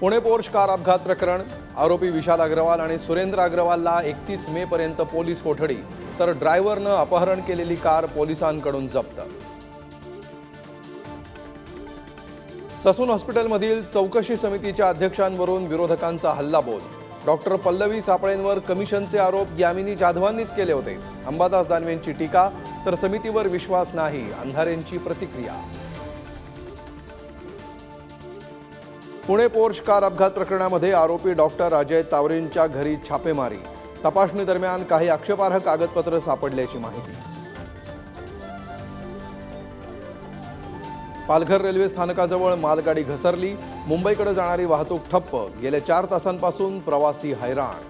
Pune Porsche car अपघात प्रकरण आरोपी विशाल अग्रवाल आणि सुरेंद्र अग्रवालला एकतीस मे पर्यंत पोलीस कोठडी तर ड्रायव्हरनं अपहरण केलेली कार पोलिसांकडून जप्त. ससून हॉस्पिटलमधील चौकशी समितीच्या अध्यक्षांवरून विरोधकांचा हल्लाबोल. डॉक्टर पल्लवी सापळेंवर कमिशनचे आरोप यामिनी जाधवांनीच केले होते. अंबादास दानवेंची टीका तर समितीवर विश्वास नाही अंधारेंची प्रतिक्रिया. पुणे पोर्श कार अपघात प्रकरणामध्ये आरोपी डॉक्टर अजय तावरेंच्या घरी छापेमारी. तपासणी दरम्यान काही आक्षेपार्ह कागदपत्र सापडल्याची माहिती. पालघर रेल्वे स्थानकाजवळ मालगाडी घसरली. मुंबईकडे जाणारी वाहतूक ठप्प. गेल्या चार तासांपासून प्रवासी हैराण.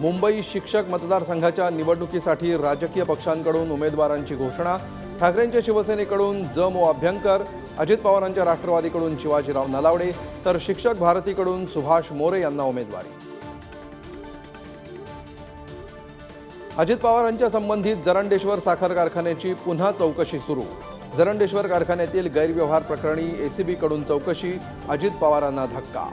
मुंबई शिक्षक मतदारसंघाच्या निवडणुकीसाठी राजकीय पक्षांकडून उमेदवारांची घोषणा. ठाकरेंच्या शिवसेनेकडून ज मो अभ्यंकर अजित पवारांच्या राष्ट्रवादीकडून शिवाजीराव नलावडे तर शिक्षक भारतीकडून सुभाष मोरे यांना उमेदवारी. अजित पवारांच्या संबंधित जरंडेश्वर साखर कारखान्याची पुन्हा चौकशी सुरू. जरंडेश्वर कारखान्यातील गैरव्यवहार प्रकरणी एसीबीकडून चौकशी अजित पवारांना धक्का.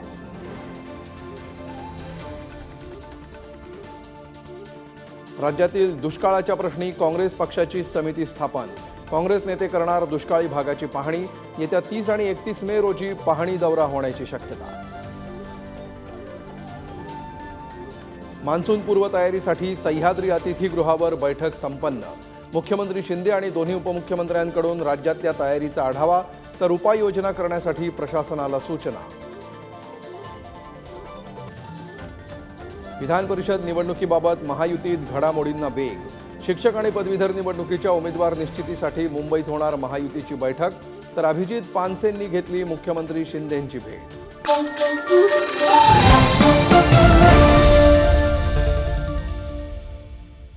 राज्यातील दुष्काळाच्या प्रश्नी काँग्रेस पक्षाची समिती स्थापन. काँग्रेस नेते करणार दुष्काळी भागाची पाहणी. येत्या तीस आणि एकतीस मे रोजी पाहणी दौरा होण्याची शक्यता. मान्सून पूर्वतयारीसाठी सह्याद्री अतिथीगृहावर बैठक संपन्न. मुख्यमंत्री शिंदे आणि दोन्ही उपमुख्यमंत्र्यांकडून राज्यातल्या तयारीचा आढावा तर उपाययोजना करण्यासाठी प्रशासनाला सूचना. विधान परिषद निवडणुकीबाबत महायुतीत घडामोडींना वेग शिक्षक आणि पदवीधर निवडणुकीच्या उमेदवार निश्चितीसाठी मुंबईत होणार महायुतीची बैठक. तर अभिजित पानसेंनी घेतली मुख्यमंत्री शिंदेंची भेट.